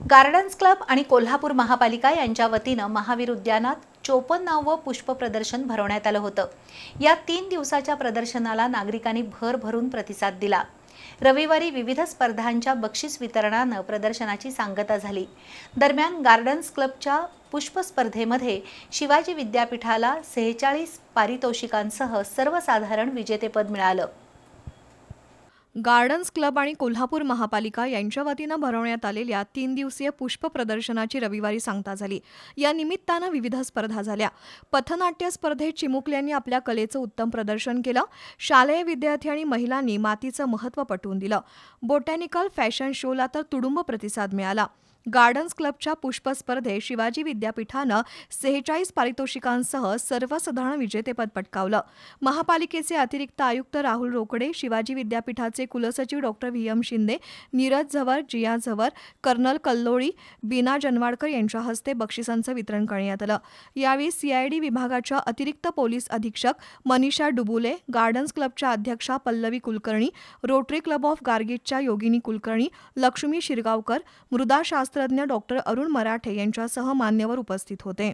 Gardens club आणि कोल्हापूर महापालिका यांच्या वतीनं महावीर उद्यानात चोपन्नावं पुष्प प्रदर्शन भरवण्यात आलं होतं. या तीन दिवसाच्या प्रदर्शनाला नागरिकांनी भर भरून प्रतिसाद दिला. रविवारी विविध स्पर्धांच्या बक्षीस वितरणानं प्रदर्शनाची सांगता झाली. दरम्यान गार्डन्स क्लबच्या पुष्प स्पर्धेमध्ये शिवाजी विद्यापीठाला सेहेचाळीस पारितोषिकांसह सर्वसाधारण विजेतेपद मिळालं. गार्डन्स क्लब आणि कोल्हापूर महापालिका यांच्या वतीनं भरवण्यात आलेल्या तीन दिवसीय पुष्प प्रदर्शनाची रविवारी सांगता झाली. या निमित्तानं विविध स्पर्धा झाल्या. पथनाट्य स्पर्धेत चिमुकल्यांनी आपल्या कलेचं उत्तम प्रदर्शन केलं. शालेय विद्यार्थी आणि महिलांनी मातीचं महत्त्व पटवून दिलं. बोटॅनिकल फॅशन शोला तर तुडुंब प्रतिसाद मिळाला. गार्डन्स क्लबच्या पुष्प स्पर्धेत शिवाजी विद्यापीठानं सेहेचाळीस पारितोषिकांसह सर्वसाधारण विजेतेपद पटकावलं. महापालिकेचे अतिरिक्त आयुक्त राहुल रोकडे शिवाजी विद्यापीठाचे कुलसचिव doctor V. M. Shinde Neeraj Zavar Jiya Zavar colonel Kalloli Beena Janwadkar यांच्या हस्ते बक्षिसांचं वितरण करण्यात आलं. यावेळी सीआयडी विभागाच्या अतिरिक्त पोलीस अधीक्षक मनीषा डुबुले गार्डन्स क्लबच्या अध्यक्षा Pallavi Kulkarni rotary club of गार्गेटच्या Yogini Kulkarni Lakshmi Shirgaonkar मृदा शास्त्रज्ञ डॉक्टर अरुण मराठे यांच्यासह मान्यवर उपस्थित होते.